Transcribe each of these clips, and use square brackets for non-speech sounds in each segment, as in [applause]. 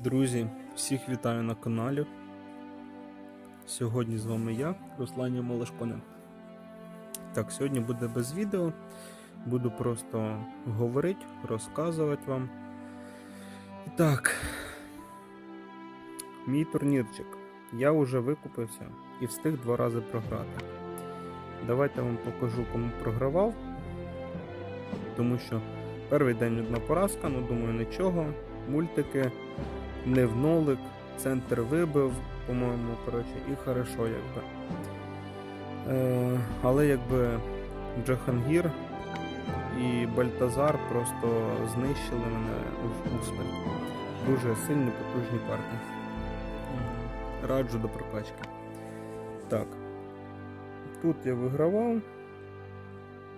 Друзі, всіх вітаю на каналі. Сьогодні з вами я, Руслан Малашконе. Так, сьогодні буде без відео. Буду просто говорити, розказувати вам. І так, мій турнірчик. Я вже викупився і встиг два рази програти. Давайте вам покажу, кому програвав. Тому що перший день одна поразка, ну думаю, нічого. Мультики не в нолик, центр вибив, по-моєму, коротше, і хорошо, якби. Е, але якби Джахангір і Бальтазар просто знищили мене в усмерть. Дуже сильні, потужні парні. Раджу до прокачки. Так. Тут я вигравав.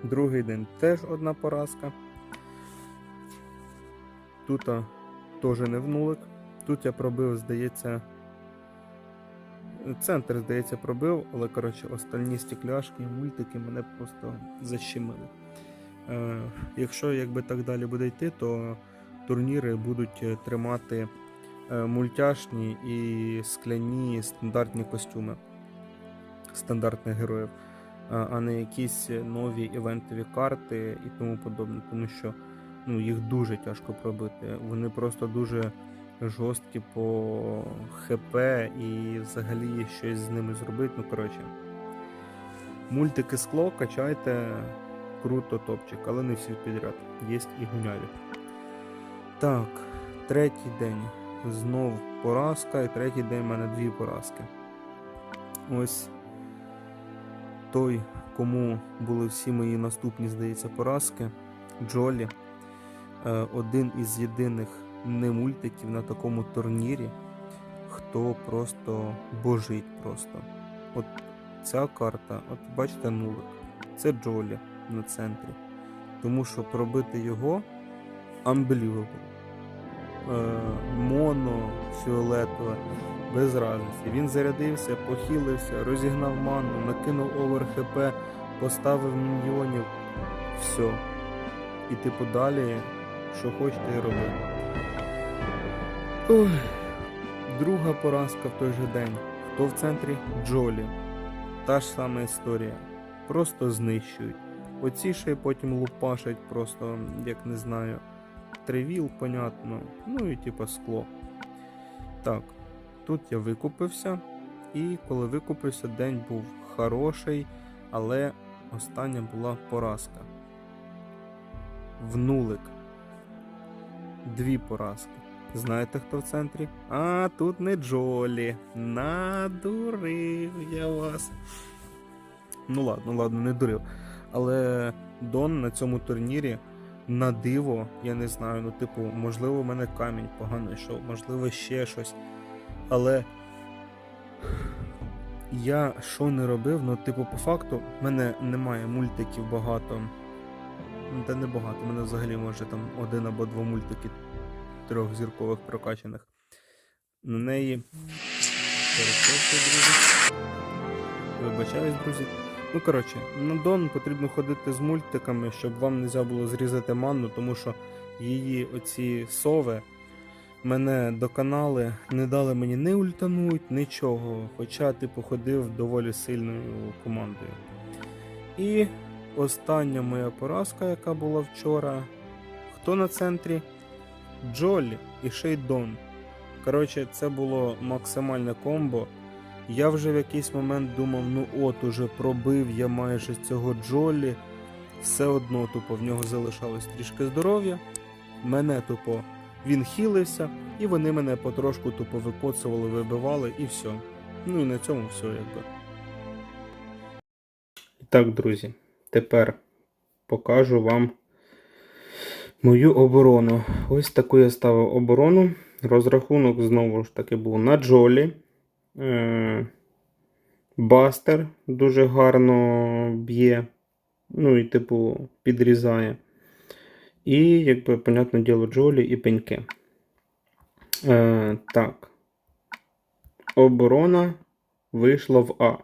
Другий день теж одна поразка. Тут теж не в нулик. Тут я пробив, здається. Центр, здається, пробив, але коротше, остальні стекляшки і мультики мене просто защемили. Е, якщо якби так далі буде йти, то турніри будуть е, тримати е, мультяшні і скляні стандартні костюми стандартних героїв, а не якісь нові івентові карти і тому подобне, тому що ну, їх дуже тяжко пробити. Вони просто дуже жорсткі по ХП і взагалі щось з ними зробити. Ну, коротше. Мультики скло качайте круто топчик, але не всі підряд. Є і гуняві. Так, третій день. Знов поразка, і третій день в мене дві поразки. Ось той, кому були всі мої наступні, здається, поразки. Джолі. Е, один із єдиних не мультиків на такому турнірі, хто просто божить просто. От ця карта, от бачите нулик, це Джолі на центрі. Тому що пробити його unbelievable. Е, моно, фіолетове, без разниці. Він зарядився, похилився, розігнав ману, накинув овер ХП, поставив міньйонів. Все. І типу далі, що хочете, і роби. Ой. Друга поразка в той же день. Хто в центрі? Джолі. Та ж сама історія. Просто знищують. Оці ще й потім лупашать просто, як не знаю, тривіл, понятно. Ну і типа скло. Так, тут я викупився. І коли викупився, день був хороший, але остання була поразка. В нулик. Дві поразки. Знаєте, хто в центрі? А, тут не Джолі. Надурив я вас. Ну ладно, ладно, не дурив. Але Дон на цьому турнірі на диво, я не знаю, ну, типу, можливо, у мене камінь погано йшов, можливо, ще щось. Але я що не робив, ну, типу, по факту, в мене немає мультиків багато. Та не багато, у мене взагалі може там один або два мультики трьохзіркових прокачаних. На неї. Вибачаюсь, друзі. Ну, коротше, на Дон потрібно ходити з мультиками, щоб вам не можна було зрізати манну, тому що її оці сови мене доконали, не дали мені не ультануть, нічого. Хоча, типу, ходив доволі сильною командою. І остання моя поразка, яка була вчора. Хто на центрі? Джолі і Шейдон. Коротше, це було максимальне комбо. Я вже в якийсь момент думав, ну от уже пробив я майже цього Джолі. Все одно тупо в нього залишалось трішки здоров'я. Мене тупо він хілився, і вони мене потрошку тупо викоцували, вибивали і все. Ну і на цьому все якби. І так, друзі, тепер покажу вам мою оборону. Ось таку я ставив оборону. Розрахунок знову ж таки був на Джолі. Е, Бастер дуже гарно б'є. Ну і, типу, підрізає. І, якби, понятне діло, Джолі і пеньки. Е, так. Оборона вийшла в А.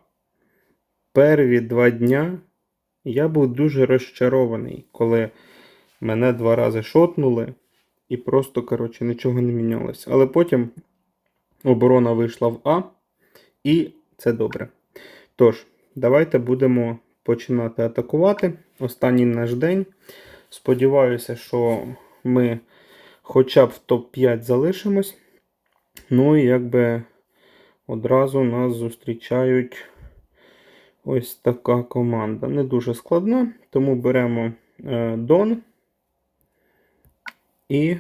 Перві два дня я був дуже розчарований, коли мене два рази шотнули. і просто, коротше, нічого не мінялось. Але потім оборона вийшла в А, і це добре. Тож, давайте будемо починати атакувати. Останній наш день. Сподіваюся, що ми хоча б в топ-5 залишимось. Ну і якби одразу нас зустрічають ось така команда. Не дуже складна, тому беремо е, Дон і.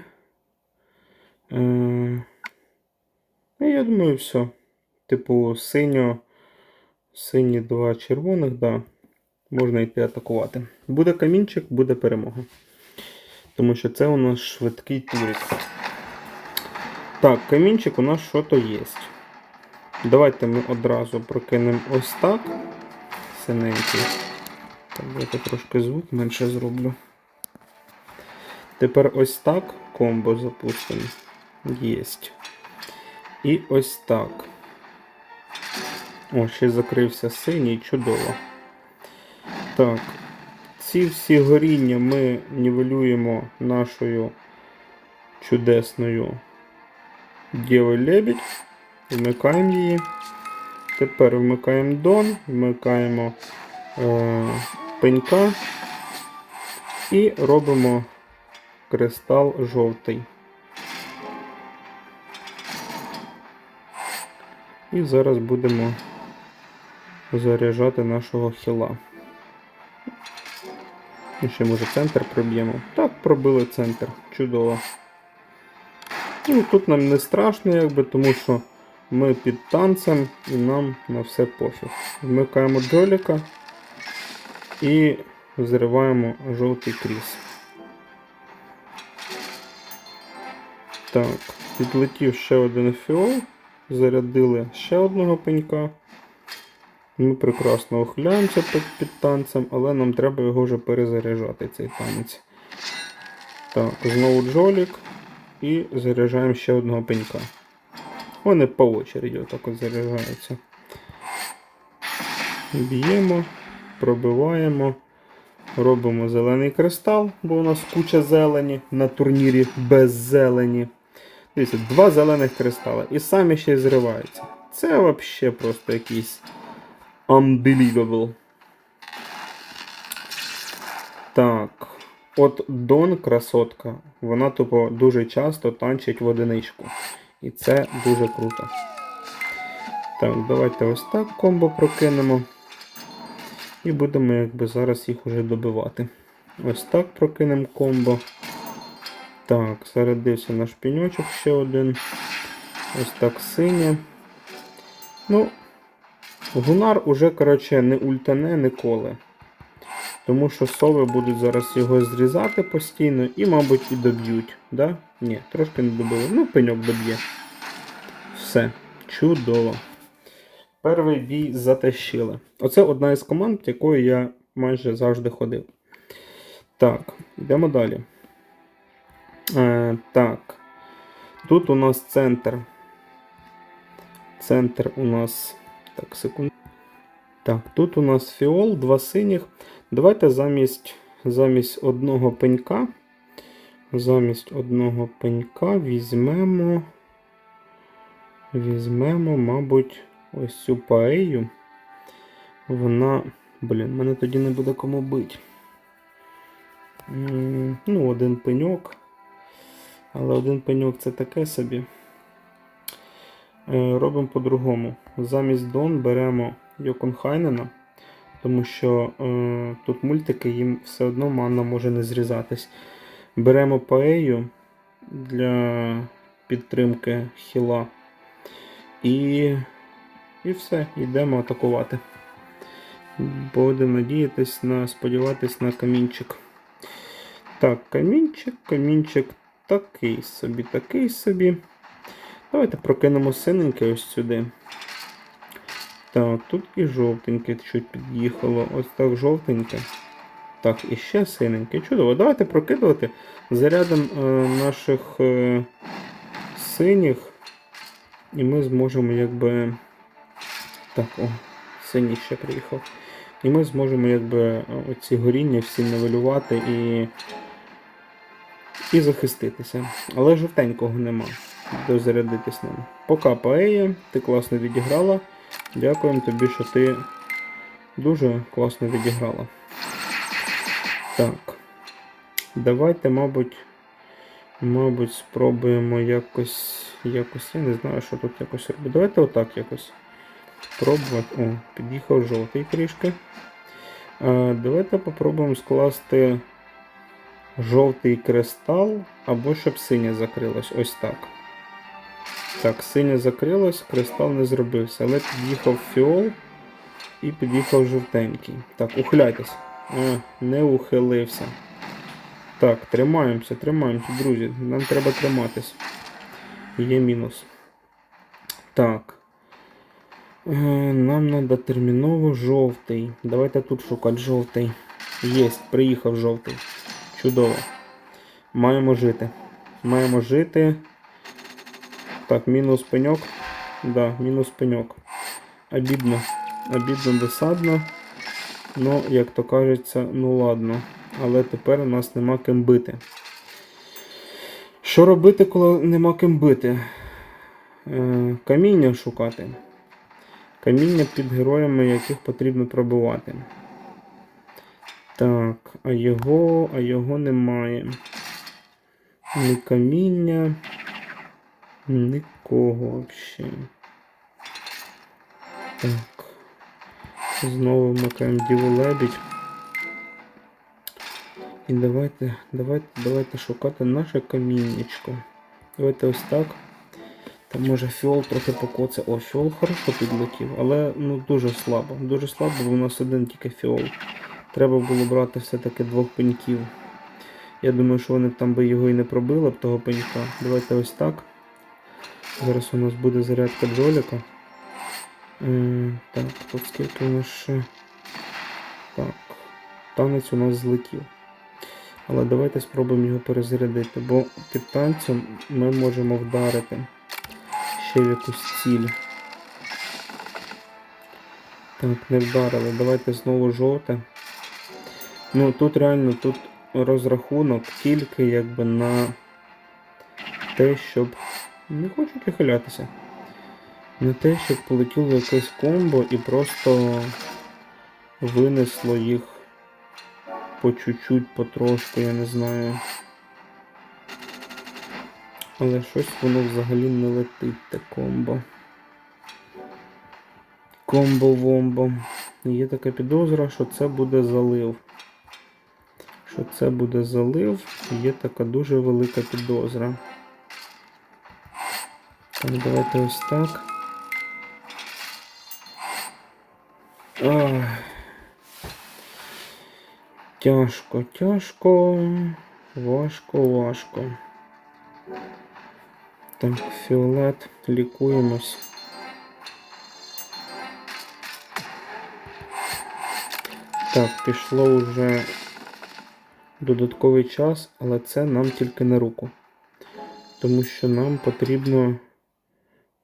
Е, я думаю, все. Типу, синьо, сині два червоних, да. Можна йти атакувати. Буде камінчик, буде перемога. Тому що це у нас швидкий турик. Так, камінчик у нас що-то є. Давайте ми одразу прокинемо ось так. Синенький. Так, давайте трошки звук менше зроблю. Тепер ось так комбо запустимо. Єсть. І ось так. О, ще закрився синій, чудово. Так. Ці всі горіння ми нівелюємо нашою чудесною Дєвою Лебідь. Вмикаємо її. Тепер вмикаємо Дон, вмикаємо е, пенька і робимо кристал жовтий. І зараз будемо заряджати нашого хіла. І ще може центр проб'ємо. Так, пробили центр. Чудово. Ну, тут нам не страшно, якби, тому що ми під танцем і нам на все пофіг. Вмикаємо джоліка і зриваємо жовтий кріс. Так, підлетів ще один фіол, зарядили ще одного пенька. Ми прекрасно ухиляємося під, під танцем, але нам треба його вже перезаряджати, цей танець. Так, знову джолік. І заряджаємо ще одного пенька. Вони по очереді отак от заряджаються. Б'ємо, пробиваємо, робимо зелений кристал, бо у нас куча зелені на турнірі без зелені. Дивіться, два зелених кристали. І самі ще й зриваються. Це взагалі просто якийсь unbelievable. Так. От Дон красотка, вона тупо дуже часто танчить в одиничку. І це дуже круто. Так, давайте ось так комбо прокинемо. І будемо якби зараз їх уже добивати. Ось так прокинемо комбо. Так, зарядився наш піньочок ще один. Ось так синє. Ну, Гунар уже, коротше, не ультане ніколи. Тому що сови будуть зараз його зрізати постійно і, мабуть, і доб'ють. Да? Ні, трошки не добили. Ну, пеньок доб'є. Все. Чудово. Перший бій затащили. Оце одна із команд, якою я майже завжди ходив. Так, йдемо далі. Е, Так. Тут у нас центр. Центр у нас. Так, секунду. Так, тут у нас фіол, два синіх. Давайте замість замість одного пенька. Замість одного пенька візьмемо. Візьмемо, мабуть, ось цю паею. Вона. Блін, мене тоді не буде кому бити. М, Ну, один пеньок. Але один пеньок це таке собі. Е, Робимо по-другому. Замість Дон беремо Йоконхайнена, тому що е, тут мультики їм все одно манна може не зрізатись. Беремо паею для підтримки хіла. І, і все, йдемо атакувати. Будемо надіятись на сподіватись на камінчик. Так, камінчик, камінчик такий собі, такий собі. Давайте прокинемо синенький ось сюди. Так, тут і жовтеньке чуть під'їхало. Ось так жовтеньке. Так, і ще синеньке. Чудово. Давайте прокидувати. Зарядом е, наших е, синіх. І ми зможемо якби. Так, о, синій ще приїхав. І ми зможемо якби оці горіння всі нивелювати і і захиститися. Але жовтенького нема. Дозарядитись ним. Пока Паея, ти класно відіграла. Дякуємо тобі, що ти дуже класно відіграла. Так. Давайте, мабуть, мабуть, спробуємо якось. Якось, я не знаю, що тут якось робити. Давайте отак якось. Пробувати. О, під'їхав жовтий трішки. А, давайте попробуємо скласти жовтий кристал, або щоб синє закрилось. Ось так. Так, синє закрилось, кристал не зробився. Але під'їхав фіол і під'їхав жовтенький. Так, ухиляйтесь. Не ухилився. Так, тримаємося, тримаємося, друзі. Нам треба триматись. Є мінус. Так. Е, Нам треба терміново жовтий. Давайте тут шукати жовтий. Єсть, приїхав жовтий. Чудово. Маємо жити. Маємо жити. Так, мінус пеньок. Да, мінус пеньок. Обідно. Обідно досадно. Ну, як то кажеться, ну ладно. Але тепер у нас нема ким бити. Що робити, коли нема ким бити? Е, каміння шукати. Каміння під героями, яких потрібно пробивати. Так, а його, а його немає. Ні каміння. Нікого взагалі. Так. Знову вмикаємо Діву Лебідь. І давайте, давайте, давайте шукати наше каміннячко. Давайте ось так. Там може фіол трохи покоце. О, фіол хорошо підлетів, але ну дуже слабо. Дуже слабо, бо у нас один тільки фіол. Треба було брати все-таки двох пеньків. Я думаю, що вони там би його і не пробили б того пенька. Давайте ось так. Зараз у нас буде зарядка джоліка. Е, так, тут скільки у нас ще. Так. Танець у нас злетів. Але давайте спробуємо його перезарядити, бо під танцем ми можемо вдарити ще в якусь ціль. Так, не вдарили. Давайте знову жовте. Ну тут реально тут розрахунок тільки якби на те, щоб. Не хочу прихилятися. На те, щоб полетіло якесь комбо і просто винесло їх по чуть-чуть, потрошку, я не знаю. Але щось воно взагалі не летить те комбо. Комбо-вомбо. Є така підозра, що це буде залив. Що це буде залив, є така дуже велика підозра. Так, давайте ось так. Ах. Тяжко, тяжко, важко, важко. Так, фіолет, лікуємось. Так, пішло вже додатковий час, але це нам тільки на руку. Тому що нам потрібно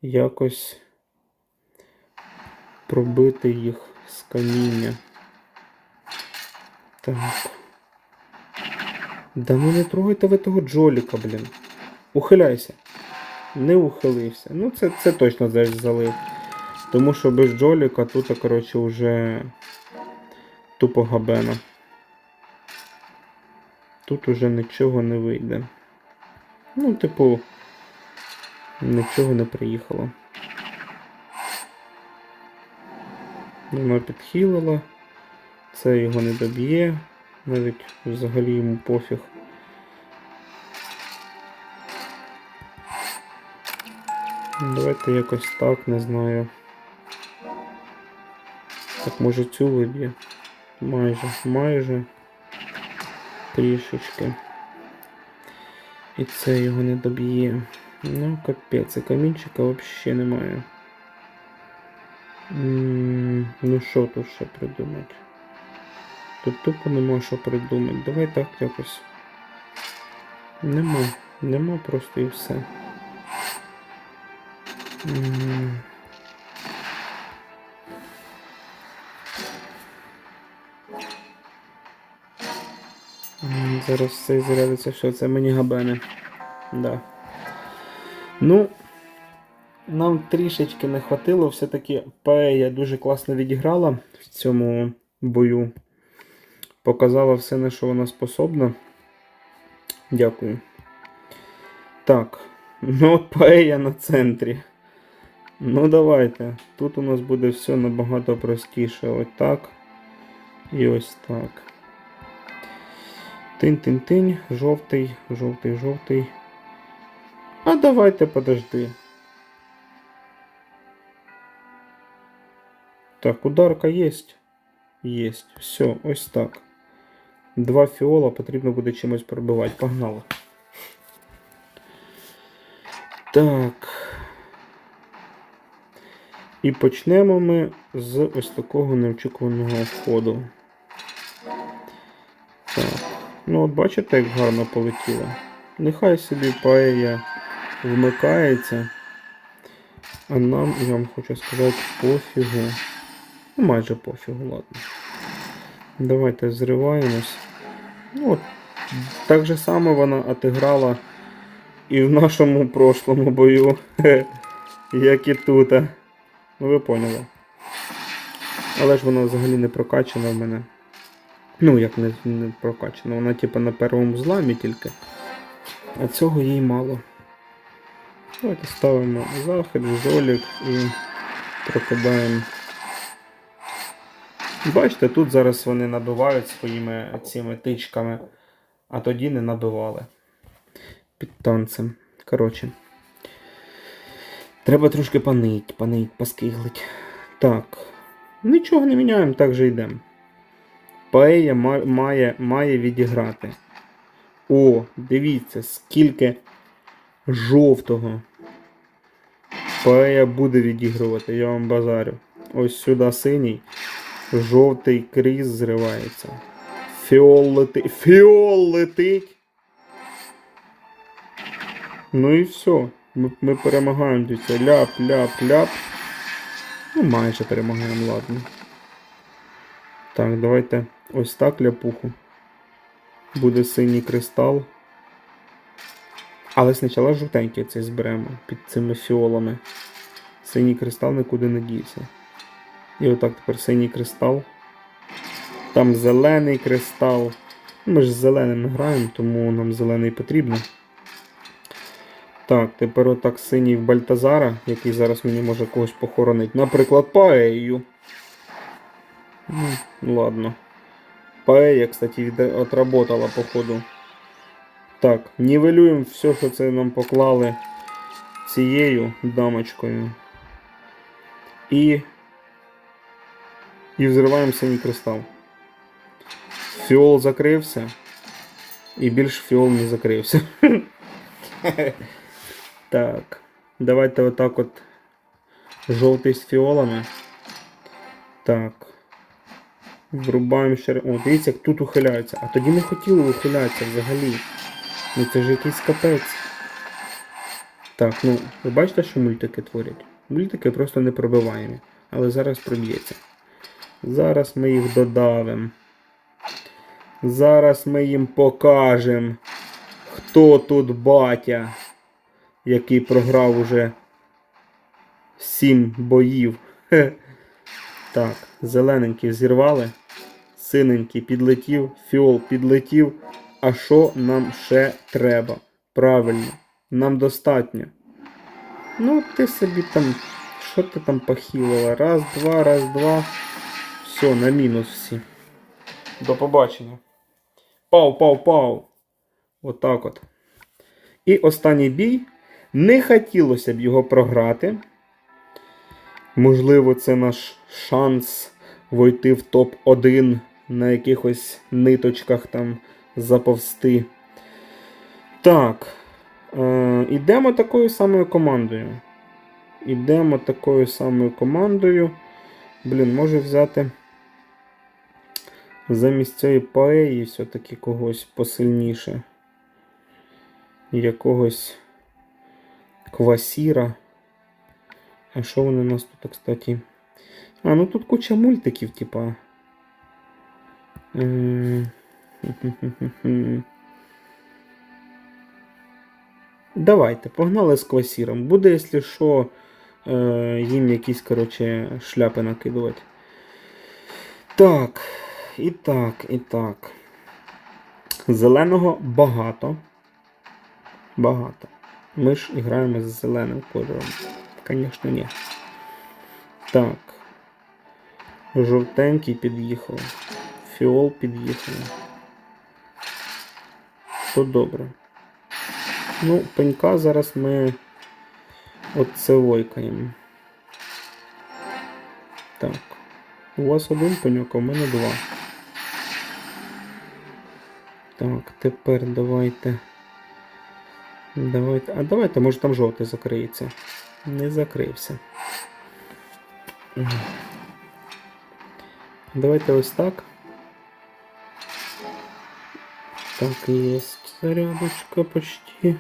якось пробити їх з каміння. Так. Да ну не трогайте ви того Джоліка, блін. Ухиляйся. Не ухилився. Ну це це точно залив. Тому що без Джоліка тут, коротше, вже тупо габена. Тут уже нічого не вийде. Ну, типу, нічого не приїхало. Вона підхилила. Це його не доб'є. Навіть взагалі йому пофіг. Давайте якось так, не знаю. Так, може цю виб'є? Майже, майже трішечки. І це його не доб'є. Ну, капець, камінчика взагалі немає. М, Ну що тут ще придумати? Тут тупо нема що придумати. Давай так якось. Нема. Нема просто і все. М. М, Зараз все зарядиться, що це мені габене. Да. Ну, нам трішечки не хватило. Все-таки Паея дуже класно відіграла в цьому бою. Показала все, на що вона способна. Дякую. Так. [laughs] Ну, от Паея на центрі. Ну, давайте. Тут у нас буде все набагато простіше. Ось так. І ось так. Тинь-тинь-тинь, жовтий, жовтий, жовтий. А давайте подожди. Так, ударка есть. Есть. Все, ось так. Два фіола потрібно буде чимось пробивати. Погнали. Так. І почнемо ми з ось такого неочікуваного входу. Так. Ну, от бачите, як гарно полетіло. Нехай собі паея вмикається. А нам, я вам хочу сказати, пофігу. Ну, майже пофігу, ладно. Давайте зриваємось. Ну, от, так же само вона отиграла і в нашому прошлому бою, [laughs] як і тут. Ну ви поняли. Але ж вона взагалі не прокачана в мене. Ну, як не, не прокачана, вона типу на первому зламі тільки. А цього їй мало. Давайте ставимо захід, жолік і прокидаємо. Бачите, тут зараз вони набивають своїми цими тичками, а тоді не набивали. Під танцем. Коротше. Треба трошки панить, панить, поскиглить. Так. Нічого не міняємо, так же йдемо. Паея має, має відіграти. О, дивіться, скільки жовтого. Паея буде відігрувати, я вам базарю. Ось сюди синій. Жовтий кріс зривається. Фіол летить. Фіол летить. Ну і все. Ми, ми перемагаємо дивіться. Ляп, ляп, ляп. Ну, майже перемагаємо, ладно. Так, давайте ось так ляпуху. Буде синій кристал. Але спочатку жовтенький цей зберемо під цими фіолами. Синій кристал нікуди не дівся. І отак тепер синій кристал. Там зелений кристал. Ми ж з зеленим граємо, тому нам зелений потрібно. Так, тепер отак синій в Бальтазара, який зараз мені може когось похоронити. Наприклад, Паею. Ну, ладно. Паея, кстати, отработала, походу. Так, нівелюємо все, що це нам поклали цією дамочкою. І. І взриваємо синій кристал. Фіол закрився. І більш фіол не закрився. [laughs] Так. Давайте отак от жовтий з фіолами. Так. Врубаємо ще. О, дивіться, як тут ухиляються. А тоді не хотіли ухилятися взагалі. Ну це ж якийсь капець. Так, ну, ви бачите, що мультики творять? Мультики просто не пробиваємо. Але зараз проб'ється. Зараз ми їх додавимо. Зараз ми їм покажемо, хто тут батя, який програв уже 7 боїв. Так, зелененький зірвали. Синенький підлетів, фіол підлетів. А що нам ще треба? Правильно, нам достатньо. Ну, ти собі там. Що ти там похилила? Раз, два, раз, два. Все, на мінус всі. До побачення. Пау, пау, пау. Отак от. І останній бій. Не хотілося б його програти. Можливо, це наш шанс войти в топ-1 на якихось ниточках там заповзти. Так. Е, ідемо такою самою командою. Ідемо такою самою командою. Блін, може взяти замість цієї паеї все-таки когось посильніше. Якогось квасіра. А що вони у нас тут, кстати? А, ну тут куча мультиків, типа. Давайте, погнали з квасіром. Буде, якщо що, е, їм якісь, коротше, шляпи накидувати. Так, і так, і так. Зеленого багато. Багато. Ми ж граємо з зеленим кольором. Звісно, ні. Так. Жовтенький під'їхав. Фіол під'їхав. То добре. Ну, пенька зараз ми оце войкаємо. Так. У вас один пеньок, а в мене два. Так, тепер давайте. Давайте. А давайте, може там жовтий закриється. Не закрився. Давайте ось так. Так, есть зарядочка почти.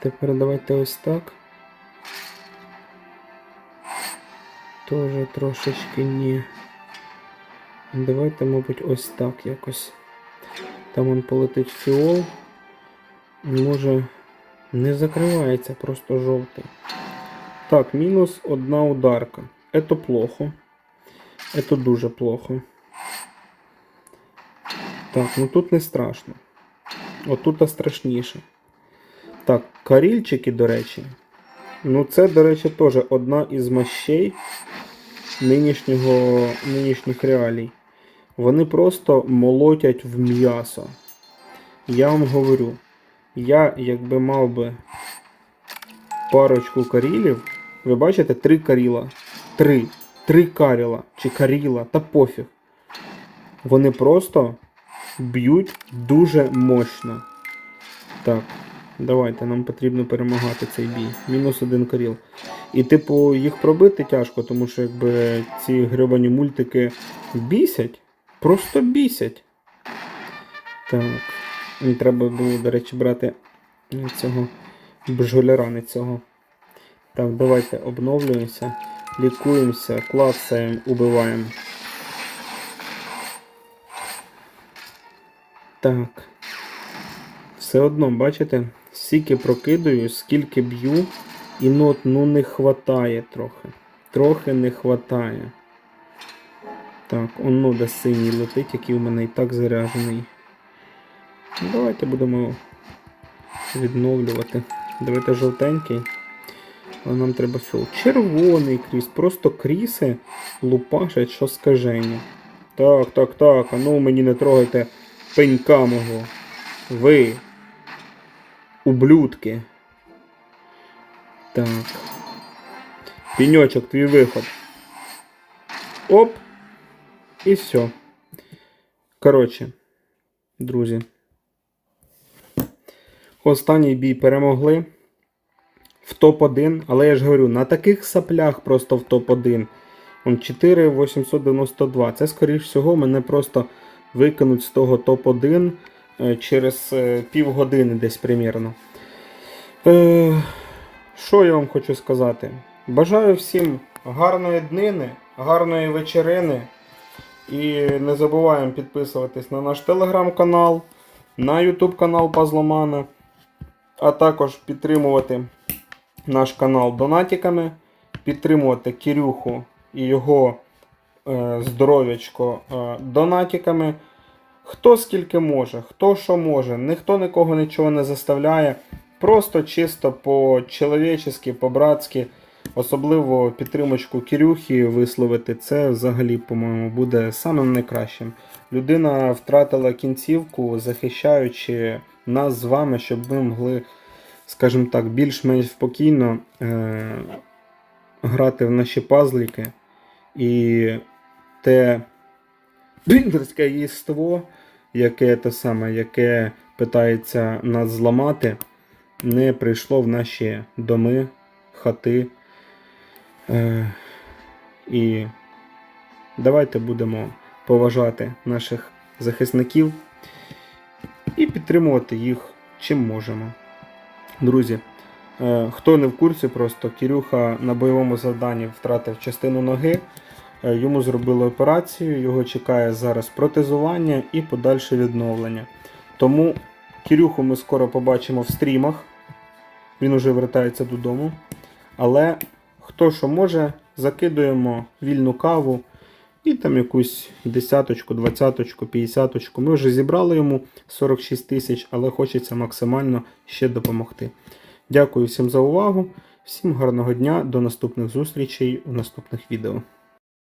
Тепер давайте ось так. Тоже трошечки ні. Давайте, мабуть, ось так якось. Там он полетить фіол. Може не закривається, просто жовтий. Так, мінус одна ударка. Это плохо. Это дуже плохо. Так, ну тут не страшно. Отут страшніше. Так, карільчики, до речі. Ну, це, до речі, теж одна із мощей нинішнього, нинішніх реалій. Вони просто молотять в м'ясо. Я вам говорю, я якби мав би парочку карілів. Ви бачите, три каріла. Три. Три каріла чи каріла, та пофіг. Вони просто б'ють дуже мощно. Так, давайте, нам потрібно перемагати цей бій. Мінус один каріл. І, типу, їх пробити тяжко, тому що якби ці гребані мультики бісять. Просто бісять. Так. Мені треба було, до речі, брати цього бжоляра не цього. Так, давайте обновлюємося, лікуємося, клацаємо, убиваємо. Так. Все одно, бачите, скільки прокидаю, скільки б'ю, і нот ну не хватає трохи. Трохи не хватає. Так, он нода синій летить, який у мене і так заряджений. Ну, Давайте будемо відновлювати. Давайте жовтенький. Але нам треба філ. Червоний кріс. Просто кріси лупашать, що скажені. Так, так, так. А ну мені не трогайте пенька мого. Ви. Ублюдки. Так. Пеньочок, твій виход. Оп. І все. Коротше, друзі. Останній бій перемогли в топ-1, але я ж говорю, на таких саплях просто в топ-1. Он 4892. Це, скоріш всього, мене просто викинуть з того топ-1 е, через е, півгодини десь примірно. Е, що я вам хочу сказати? Бажаю всім гарної днини, гарної вечерини. І не забуваємо підписуватись на наш телеграм-канал, на YouTube канал Пазломана, а також підтримувати наш канал донатиками, підтримувати Кирюху і його здоров'ячко е, донатиками. Хто скільки може, хто що може, ніхто нікого нічого не заставляє. Просто чисто по-чоловічески, по-братськи, особливо підтримочку Кирюхи висловити, це взагалі, по-моєму, буде самим найкращим. Людина втратила кінцівку, захищаючи нас з вами, щоб ми могли, скажімо так, більш-менш спокійно е- грати в наші пазліки. І те біндерське єство, яке те саме, яке питається нас зламати, не прийшло в наші доми, хати. Е, і давайте будемо поважати наших захисників і підтримувати їх чим можемо. Друзі, е, хто не в курсі, просто Кирюха на бойовому завданні втратив частину ноги. Е, Йому зробили операцію, його чекає зараз протезування і подальше відновлення. Тому Кирюху ми скоро побачимо в стрімах. Він уже вертається додому. Але хто що може, закидуємо вільну каву і там якусь десяточку, двадцяточку, п'ятдесяточку. Ми вже зібрали йому 46 тисяч, але хочеться максимально ще допомогти. Дякую всім за увагу. Всім гарного дня, до наступних зустрічей у наступних відео.